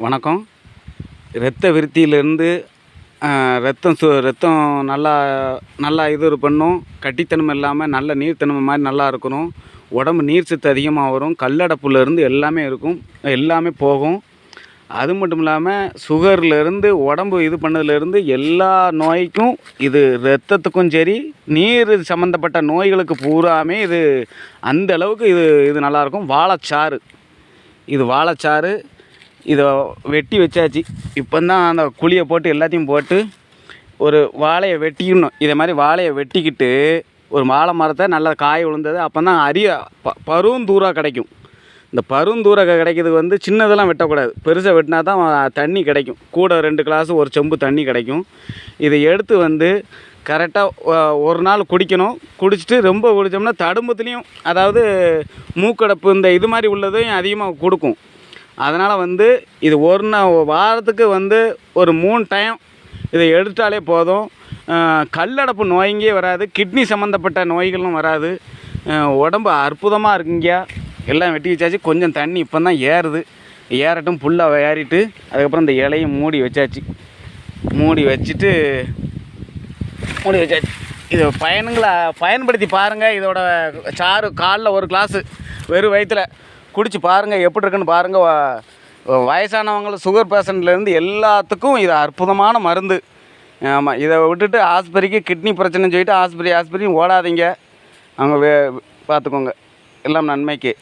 வணக்கம். இரத்த விருத்தியிலேருந்து ரத்தம் சு ரத்தம் நல்லா நல்லா இது பண்ணும். கட்டித்தன்மை இல்லாமல் நல்ல நீர்த்தன்மை மாதிரி நல்லா இருக்கணும். உடம்பு நீர் சத்து அதிகமாக வரும். கல்லடப்புலேருந்து எல்லாமே இருக்கும். எல்லாமே போகும். அது மட்டும் இல்லாமல் சுகர்லேருந்து உடம்பு இது பண்ணதுலேருந்து எல்லா நோய்க்கும் இது ரத்தத்துக்கும் சரி நீர் சம்மந்தப்பட்ட நோய்களுக்கு பூராமே இது அந்த அளவுக்கு இது இது நல்லாயிருக்கும் வாழைச்சாறு. இது வாழைச்சாறு இதை வெட்டி வச்சாச்சு. இப்போ தான் அந்த குழியை போட்டு எல்லாத்தையும் போட்டு ஒரு வாழையை வெட்டிக்கணும் இதை மாதிரி வாழையை வெட்டிக்கிட்டு ஒரு வாழை மரத்தை நல்லா காய விழுந்தது அப்போ தான் அரிய ப பருந்தூராக கிடைக்கும். இந்த பருந்தூராக கிடைக்கிறதுக்கு வந்து சின்னதெல்லாம் வெட்டக்கூடாது. பெருசாக வெட்டினா தான் தண்ணி கிடைக்கும். கூட ரெண்டு கிளாஸ் ஒரு செம்பு தண்ணி கிடைக்கும். இதை எடுத்து வந்து கரெக்டாக ஒரு நாள் குடிக்கணும். குடிச்சிட்டு ரொம்ப குடித்தோம்னா தடும்பத்துலேயும் அதாவது மூக்கடைப்பு இந்த இது மாதிரி உள்ளதையும் அதிகமாக கொடுக்கும். அதனால் வந்து இது ஒரு நாள் வாரத்துக்கு வந்து ஒரு மூணு டைம் இதை எடுத்தாலே போதும். கல்லடப்பு நோய்ங்கே வராது கிட்னி சம்மந்தப்பட்ட நோய்களும் வராது. உடம்பு அற்புதமாக இருக்குங்க எல்லாம் வெட்டி வச்சாச்சு கொஞ்சம் தண்ணி இப்போ தான் ஏறுது. ஏறட்டும் புல்லாக ஏறிட்டு அதுக்கப்புறம் இந்த இலையும் மூடி வச்சாச்சு. மூடி வச்சுட்டு மூடி வச்சாச்சு. இது பயனுங்களை பயன்படுத்தி பாருங்கள் இதோட சாறு காலில் ஒரு கிளாஸு வெறும் வயிற்றில் குடிச்சு பாருங்கள் எப்படி இருக்குன்னு பாருங்கள் வயசானவங்கள சுகர் பேஷண்ட்லேருந்து எல்லாத்துக்கும் இது அற்புதமான மருந்து. ஆமாம் இதை விட்டுட்டு ஆஸ்பத்திரிக்கு கிட்னி பிரச்சனைன்னு சொல்லிட்டு ஆஸ்பத்திரி ஆஸ்பத்திரி ஓடாதீங்க. அவங்க வே பார்த்துக்கோங்க. எல்லாம் நன்மைக்கு.